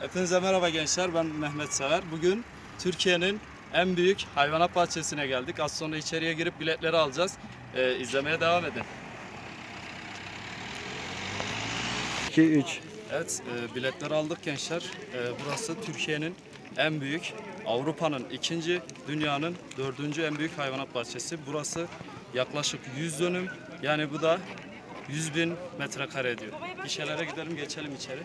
Hepinize merhaba gençler. Ben Mehmet Sever. Bugün Türkiye'nin en büyük hayvanat bahçesine geldik. Az sonra içeriye girip biletleri alacağız. Ee, izlemeye devam edin. 2 3 Evet, e, biletleri aldık gençler. E, burası Türkiye'nin en büyük, Avrupa'nın ikinci, dünyanın dördüncü en büyük hayvanat bahçesi. Burası yaklaşık 100 dönüm. Yani bu da 100 bin metrekare ediyor. Gişelere gidelim, geçelim içeri.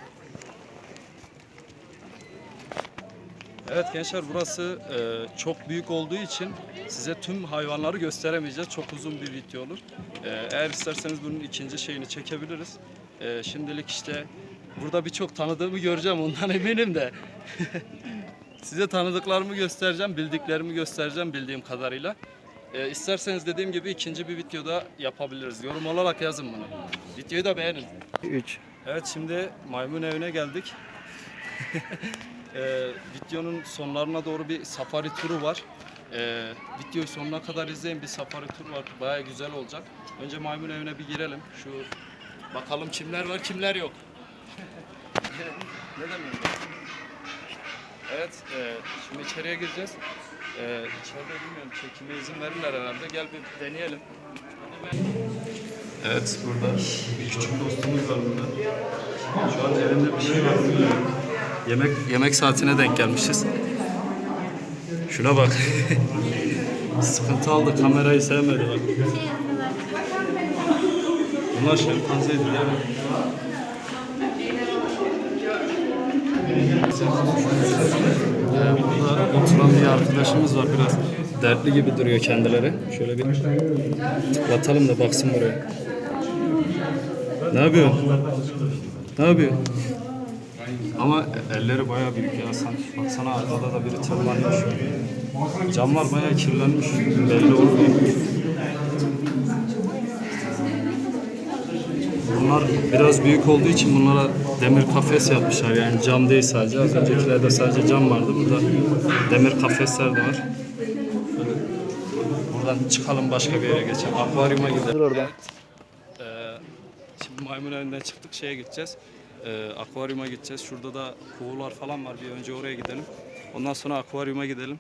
Evet gençler burası e, çok büyük olduğu için size tüm hayvanları gösteremeyeceğiz. Çok uzun bir video olur. E, eğer isterseniz bunun ikinci şeyini çekebiliriz. E, şimdilik işte burada birçok tanıdığımı göreceğim ondan eminim de. size tanıdıklarımı göstereceğim, bildiklerimi göstereceğim bildiğim kadarıyla. E, isterseniz dediğim gibi ikinci bir videoda yapabiliriz. Yorum olarak yazın bunu. Videoyu da beğenin. 3 Evet şimdi maymun evine geldik. Ee, videonun sonlarına doğru bir safari turu var. Ee, videoyu sonuna kadar izleyin bir safari turu var. Baya güzel olacak. Önce maymun evine bir girelim. Şu bakalım kimler var kimler yok. ne demiyorum? Evet e, şimdi içeriye gireceğiz. E, içeride bilmiyorum çekime izin verirler herhalde. Gel bir deneyelim. Evet burada bir küçük dostumuz var burada. Şu an elinde bir şey var. bilmiyorum. Yemek yemek saatine denk gelmişiz. Şuna bak. Sıkıntı aldı kamerayı sevmedi bak. Bunlar şempanzeydi değil mi? Ee, burada oturan bir arkadaşımız var biraz dertli gibi duruyor kendileri. Şöyle bir tıklatalım da baksın buraya. Ne yapıyorsun? Ne yapıyorsun? Ama elleri bayağı büyük ya. Sen, baksana arkada da biri tırmanıyor. Camlar bayağı kirlenmiş. Belli olmuyor. Bunlar biraz büyük olduğu için bunlara demir kafes yapmışlar. Yani cam değil sadece. Az öncekilerde sadece cam vardı. Burada demir kafesler de var. Buradan çıkalım başka bir yere geçelim. Akvaryuma gidelim. Dur orada. Ee, şimdi maymun evinden çıktık şeye gideceğiz. Ee, akvaryuma gideceğiz. Şurada da kuğular falan var. Bir önce oraya gidelim. Ondan sonra akvaryuma gidelim.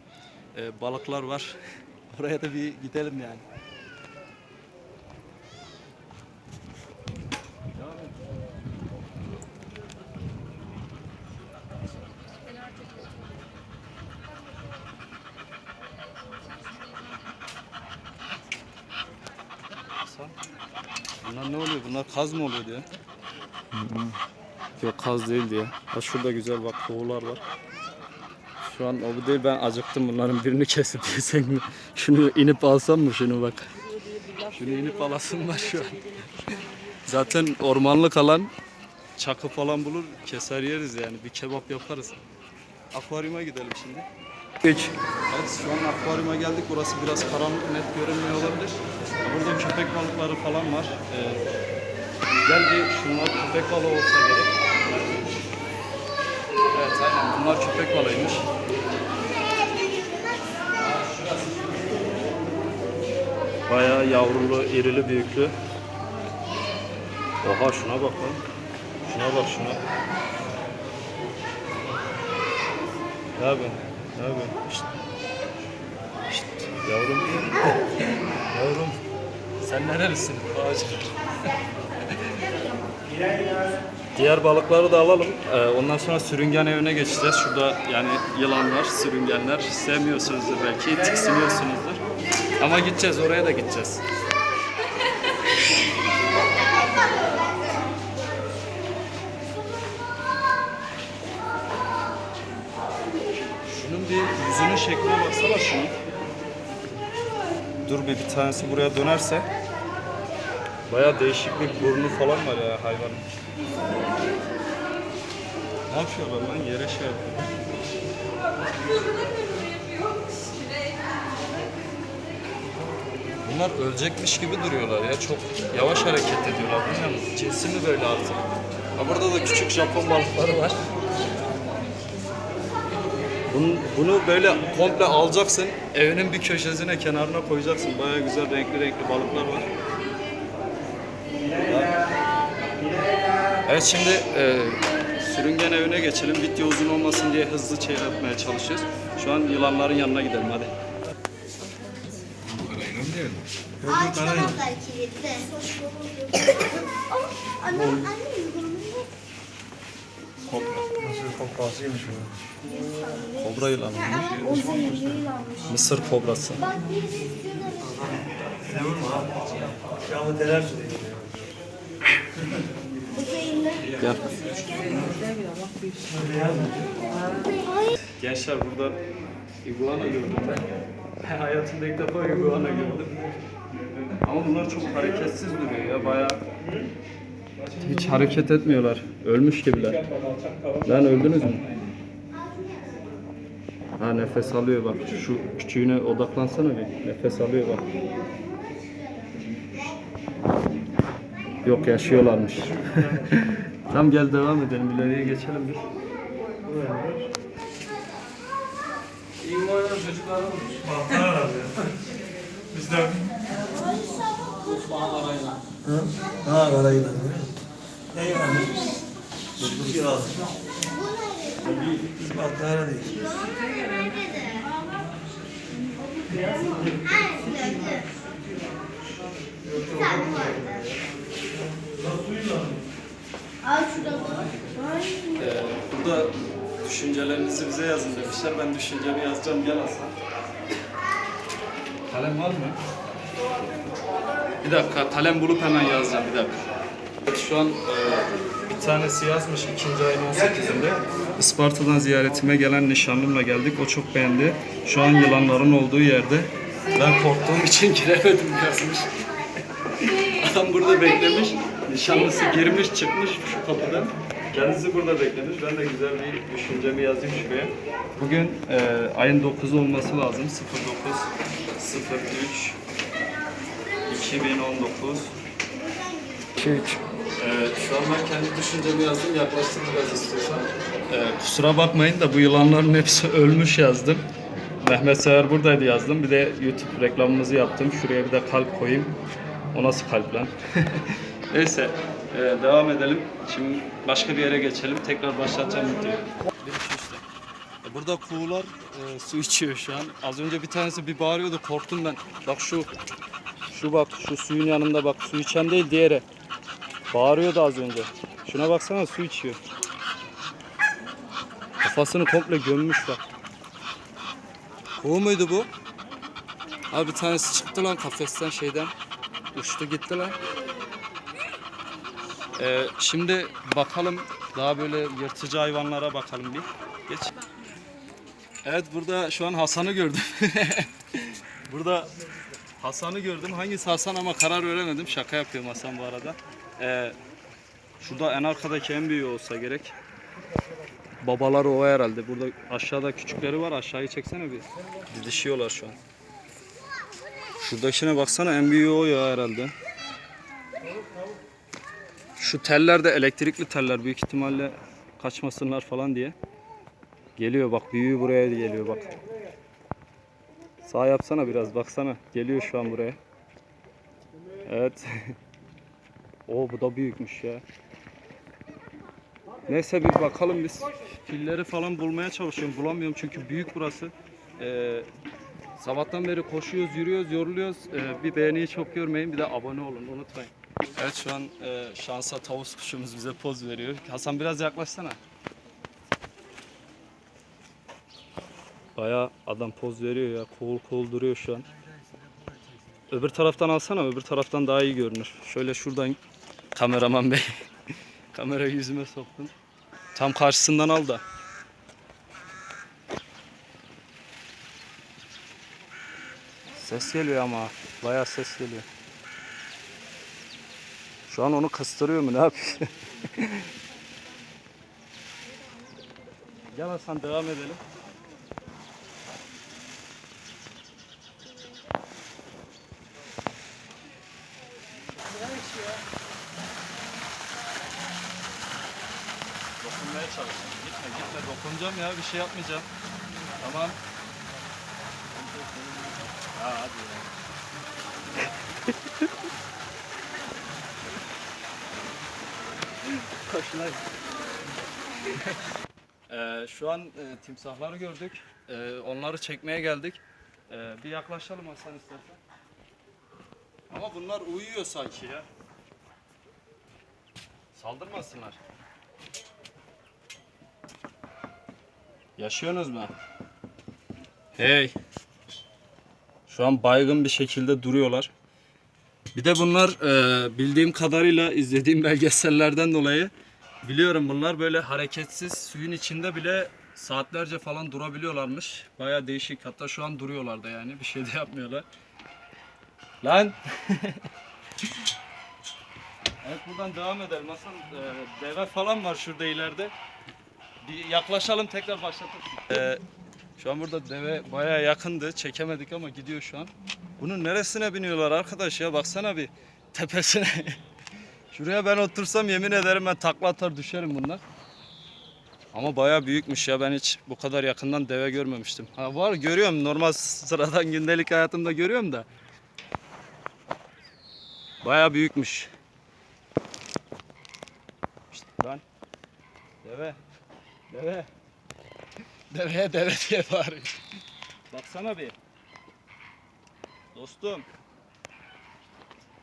Ee, balıklar var. Oraya da bir gidelim yani. Bunlar ne oluyor? Bunlar kaz mı oluyor diye. Yok kaz değil diye. Ha şurada güzel bak kovular var. Şu an o bu değil ben acıktım bunların birini kesip yesek mi? Şunu inip alsam mı şunu bak. Şunu inip alasım var şu an. Zaten ormanlık alan çakı falan bulur keser yeriz yani bir kebap yaparız. Akvaryuma gidelim şimdi. 3 Evet şu an akvaryuma geldik. Burası biraz karanlık net görünmüyor olabilir. Burada köpek balıkları falan var. Ee, gel bir şunlar köpek balığı olsa gerek. Evet aynen bunlar köpek balığıymış. Bayağı yavrulu, irili, büyüklü. Oha şuna bak lan. Şuna bak şuna. Ne yapıyorsun? Ne yapıyorsun? Şşt. Şşt. Yavrum. Yavrum. Sen nerelisin? Ağacı. Diğer balıkları da alalım. Ee, ondan sonra sürüngen evine geçeceğiz. Şurada yani yılanlar, sürüngenler sevmiyorsunuzdur belki, tiksiniyorsunuzdur. Ama gideceğiz, oraya da gideceğiz. Şunun bir yüzünün şekline baksana şunun. Dur bir, bir tanesi buraya dönerse. Baya değişik bir burnu falan var ya hayvanın. Ne yapıyorlar lan? Yere şey yapıyor. Bunlar ölecekmiş gibi duruyorlar ya. Çok yavaş hareket ediyorlar. Bilmiyorum cinsi mi böyle artık. Ha burada da küçük Japon balıkları var. Bunu, bunu böyle komple alacaksın, evinin bir köşesine, kenarına koyacaksın. Baya güzel renkli renkli balıklar var. Evet şimdi e, sürüngen evine geçelim. Video uzun olmasın diye hızlı çevirmeye çalışıyoruz. Şu an yılanların yanına gidelim hadi. Ağaçtan atlar kilitli. Oh, anne, anne yürüdüm. Koprasıymış bu. Kobra yılanı. O zehirli yılanmış. Mısır kobrası. Bak birisi şurada. Abi. Yağmur teler sürüyor. Gel. Gençler burada iguana gördüm ben. Hayatımda ilk defa iguana gördüm. Ama bunlar çok hareketsiz duruyor ya bayağı. Hiç hareket etmiyorlar. Ölmüş gibiler. Lan öldünüz mü? Ha nefes alıyor bak. Şu küçüğüne odaklansana bir. Nefes alıyor bak. Yok yaşıyorlarmış. Tam gel devam edelim. İleriye geçelim bir. Bahtlar abi. Bizden. Ha kara yılan. Ne yılanı? Şu yılan. Biz bahtlara değil. Aa şurada var. Ee, burada bize yazın demişler. Ben düşüncemi yazacağım. Gel Hasan. Kalem var mı? Bir dakika. Kalem bulup hemen yazacağım. Bir dakika. Şu an e, bir tanesi yazmış ikinci ayın 18'inde. Isparta'dan ziyaretime gelen nişanlımla geldik. O çok beğendi. Şu an yılanların olduğu yerde. Ben korktuğum için giremedim yazmış. Adam burada beklemiş. Nişanlısı girmiş çıkmış şu kapıdan. Kendisi burada beklemiş. Ben de güzel bir düşüncemi yazayım şuraya. Bugün e, ayın 9'u olması lazım. 09 03 2019 2 3. Evet, şu an ben kendi düşüncemi yazdım. Yaklaştım biraz istiyorsan. Ee, kusura bakmayın da bu yılanların hepsi ölmüş yazdım. Mehmet Seher buradaydı yazdım. Bir de YouTube reklamımızı yaptım. Şuraya bir de kalp koyayım. O nasıl kalp lan? Neyse, e, devam edelim. Şimdi başka bir yere geçelim. Tekrar başlatacağım videoyu. E, Burada kuğular e, su içiyor şu an. Az önce bir tanesi bir bağırıyordu. Korktum ben. Bak şu, şu bak, şu suyun yanında bak. Su içen değil, diğeri. Bağırıyordu az önce. Şuna baksana su içiyor. Kafasını komple gömmüş bak. Kuğu muydu bu? Abi bir tanesi çıktı lan kafesten şeyden. Uçtu gitti lan. Ee, şimdi bakalım daha böyle yırtıcı hayvanlara bakalım bir. Geç. Evet burada şu an Hasan'ı gördüm. burada Hasan'ı gördüm. Hangisi Hasan ama karar veremedim. Şaka yapıyorum Hasan bu arada. Ee, şurada en arkadaki en büyüğü olsa gerek. Babaları o herhalde. Burada aşağıda küçükleri var. Aşağıyı çeksene bir. Didişiyorlar şu an. Şuradakine baksana en büyüğü o ya herhalde. Şu teller de elektrikli teller büyük ihtimalle kaçmasınlar falan diye. Geliyor bak büyüğü buraya geliyor bak. Sağ yapsana biraz baksana. Geliyor şu an buraya. Evet. o bu da büyükmüş ya. Neyse bir bakalım biz. Filleri falan bulmaya çalışıyorum. Bulamıyorum çünkü büyük burası. Ee, sabahtan beri koşuyoruz, yürüyoruz, yoruluyoruz. Ee, bir beğeniyi çok görmeyin. Bir de abone olun unutmayın. Evet şu an e, şansa tavus kuşumuz bize poz veriyor. Hasan biraz yaklaşsana. Baya adam poz veriyor ya. Cool cool duruyor şu an. Öbür taraftan alsana. Öbür taraftan daha iyi görünür. Şöyle şuradan kameraman bey. Kamerayı yüzüme soktun. Tam karşısından al da. Ses geliyor ama. Bayağı ses geliyor. Şu an onu kıstırıyor mu ne yapıyor? Gel Hasan devam edelim. Dokunmaya çalışıyorum. Gitme gitme dokunacağım ya bir şey yapmayacağım. Tamam. Ha hadi ya. Koş lan. Ee, şu an e, timsahları gördük. Ee, onları çekmeye geldik. Ee, bir yaklaşalım Hasan istersen. Ama bunlar uyuyor sanki ya. Saldırmasınlar. Yaşıyorsunuz mu? Hey. Şu an baygın bir şekilde duruyorlar. Bir de bunlar e, bildiğim kadarıyla izlediğim belgesellerden dolayı biliyorum bunlar böyle hareketsiz suyun içinde bile saatlerce falan durabiliyorlarmış. Baya değişik. Hatta şu an duruyorlar da yani bir şey de yapmıyorlar. Lan. evet buradan devam edelim. Hasan e, deve falan var şurada ileride. Bir yaklaşalım tekrar başlatalım. E, şu an burada deve baya yakındı. Çekemedik ama gidiyor şu an. Bunun neresine biniyorlar arkadaş ya baksana bir tepesine. Şuraya ben otursam yemin ederim ben takla atar düşerim bunlar. Ama baya büyükmüş ya ben hiç bu kadar yakından deve görmemiştim. Ha var görüyorum normal sıradan gündelik hayatımda görüyorum da. Baya büyükmüş. İşte lan. Deve. Deve. Deveye deve diye bağırıyor. Baksana bir. Dostum.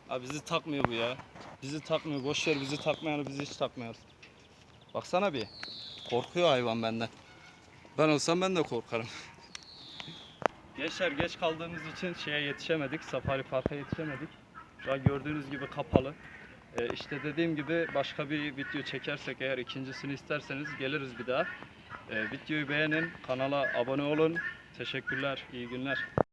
Abi bizi takmıyor bu ya. Bizi takmıyor. Boş ver bizi takmayanı bizi hiç takmıyor. Baksana bir. Korkuyor hayvan benden. Ben olsam ben de korkarım. Gençler geç kaldığımız için şeye yetişemedik. Safari Park'a yetişemedik. Şu an gördüğünüz gibi kapalı. Ee, işte dediğim gibi başka bir video çekersek eğer ikincisini isterseniz geliriz bir daha. Ee, videoyu beğenin, kanala abone olun. Teşekkürler, iyi günler.